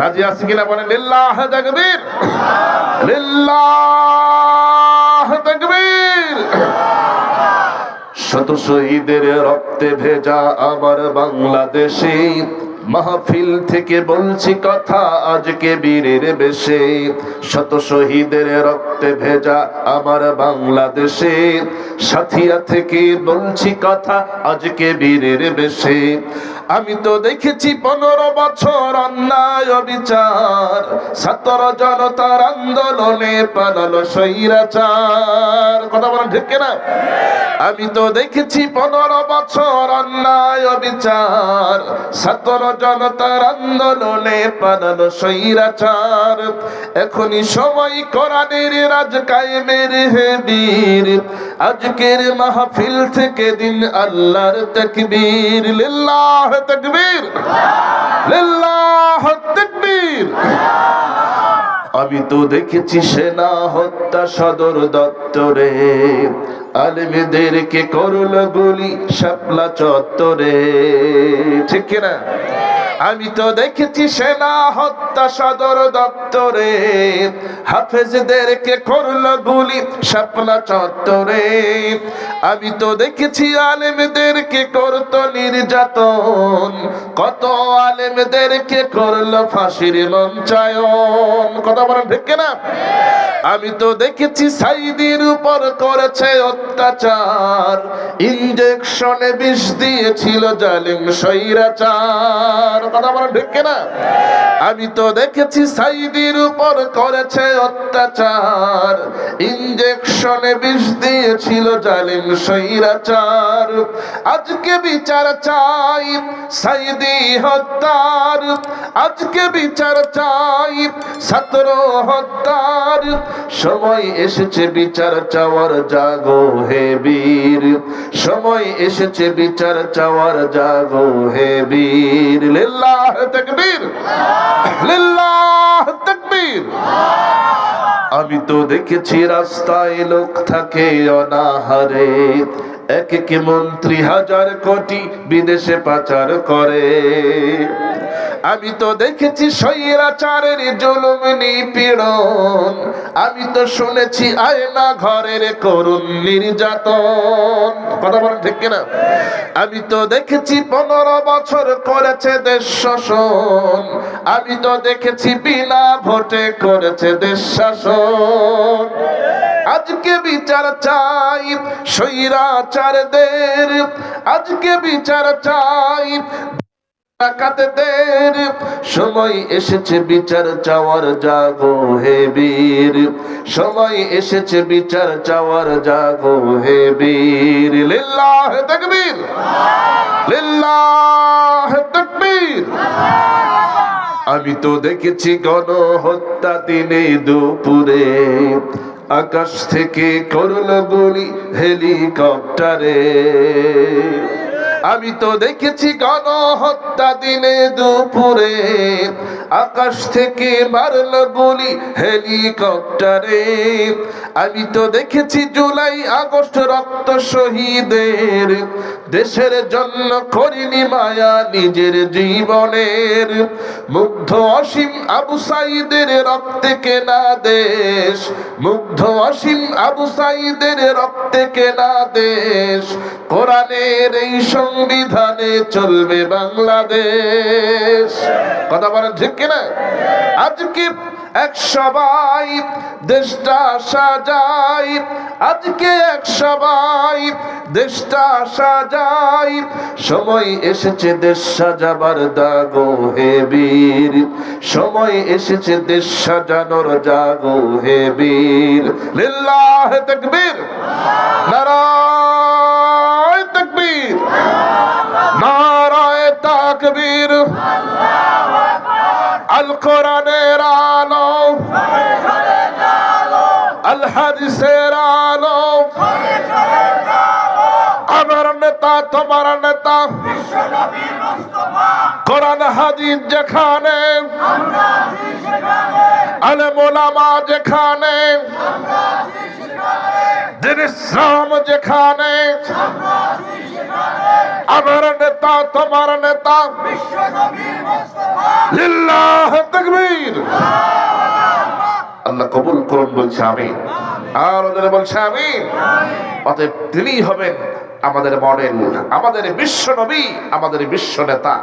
রাজি আছে কিনা বলেন, লিল্লাহ তাকবীর লিল্লাহ তাকবীর। শত শহীদের রক্তে ভেজা আমার বাংলাদেশে, মাহফিল থেকে বলছি কথা আজকে বীরের বেশে। শত শহীদের রক্তে ভেজা আমার বাংলাদেশে, সাথিয়া থেকে বলছি কথা আজকে বীরের বেশে। আমি তো দেখেছি পনেরো বছর অন্যায় বিচার ছাত্র জনতার আন্দোলনে পালালো সৈরাচার কথা বলেন ঠিক না আমি তো দেখেছি পনেরো বছর অন্যায় বিচার ছাত্র জনতার আন্দোলনে পালালো সৈরাচার এখনই সময় কোরআনের রাজ কায়েমের হে বীর আজকের মাহফিল থেকে দিন আল্লাহর তাকবীর। লিল্লাহ তাকবীর। লিল্লাহ তাকবীর। আমি তো দেখেছি সেনা হত্যা সদর দপ্তরে। আলমেদেরকে করল গুলি শাপলা চত্বরে। ঠিক কিনা? আমি তো দেখেছি সেনা হত্যা সদর দপ্তরে। হাফেজদেরকে করল গুলি শাপলা চত্বরে। আমি তো দেখেছি আলেমদেরকে করত নির্যাতন। কত আলেমদেরকে করল ফাঁসির মঞ্চায়ন কথা বলেন ঠিক না আমি তো দেখেছি সাইদির উপর করেছে অত্যাচার। ইঞ্জেকশনে বিষ দিয়েছিল জালিম সৈরাচার কথা বলেন ঠিক না। আমি তো দেখেছি সাইদির উপর করেছে অত্যাচার। ইঞ্জেকশনে বিষ দিয়েছিল জালিম সৈরাচার আজকে বিচার চাই, সাইদি হত্যার। আজকে বিচার চাই ছাত্র হত্যার। সময় এসেছে বিচার চাওয়ার, জাগো হে বীর। সময় এসেছে বিচার চাওয়ার, জাগো হে বীর। লিল্লাহ তাকবীর। লিল্লাহ তাকবীর। আমি তো দেখেছি রাস্তায় লোক থাকে অনাহারে। এক এক মন্ত্রী হাজার কোটি বিদেশে পাচার করে। আমি তো দেখেছি স্বৈরাচারের জুলুম, নিপীড়ন। আমি তো শুনেছি আয়না ঘরের করুণ নির্যাতন। কথা বলেন ঠিক কিনা? আমি তো দেখেছি পনেরো বছর করেছে দেশ শাসন। আমি তো দেখেছি বিনা ভোটে করেছে দেশ শাসন। আজকে বিচার চাই স্বৈরাচারদের। আজকে বিচার চাই ডাকাতদের সময় এসেছে বিচার চাওয়ার, জাগো হে বীর। সময় এসেছে বিচার চাওয়ার, জাগো হে বীর। লিল্লাহ তাকবীর। লিল্লাহ তাকবীর। আমি তো দেখেছি গণ হত্যা দিনে দুপুরে। আকাশ থেকে করল গুলি হেলিকপ্টারে। আমি তো দেখেছি গণহত্যা দিনে দুপুরে। আকাশ থেকে মারল গুলি হেলিকপ্টারে। আমি তো দেখেছি জুলাই আগস্ট রক্ত শহীদের। দেশের জন্য করিনি মায়া নিজের জীবনের। মুগ্ধ অসীম আবু সাইদের রক্তে কেনা দেশ। মুগ্ধ অসীম আবু সাইদের রক্তে কেনা দেশ। কোরআনের এই সংবিধানে চলবে বাংলাদেশ। কথা বলেন ঠিক কিনা? আজকে এক সবাই দেশটা সাজাই। আজকে এক সবাই দেশটা সাজাই। সময় এসেছে দেশ সাজাবার দাগো হে বীর। সময় এসেছে দেশ সাজানোর জাগো হে বীর। লিল্লাহ তাকবীর। নারায় তাকবীর। নারায় তাকবীর। আল কোরআনের আলো হাদিসের আলো আমার নেতা, তোমার নেতা। কোরআন, হাদিস যেখানে আলে মোলামা যেখানে দিন ইসলাম যেখানে, আমার নেতা, তোমার নেতা। লিল্লাহ, তাকবীর। আল্লাহ কবুল করুন বলছে আমি আর ওদের বলছে আমি অতএব তিনি হবেন আমাদের মডেল, আমাদের বিশ্ব নবী, আমাদের বিশ্ব নেতা।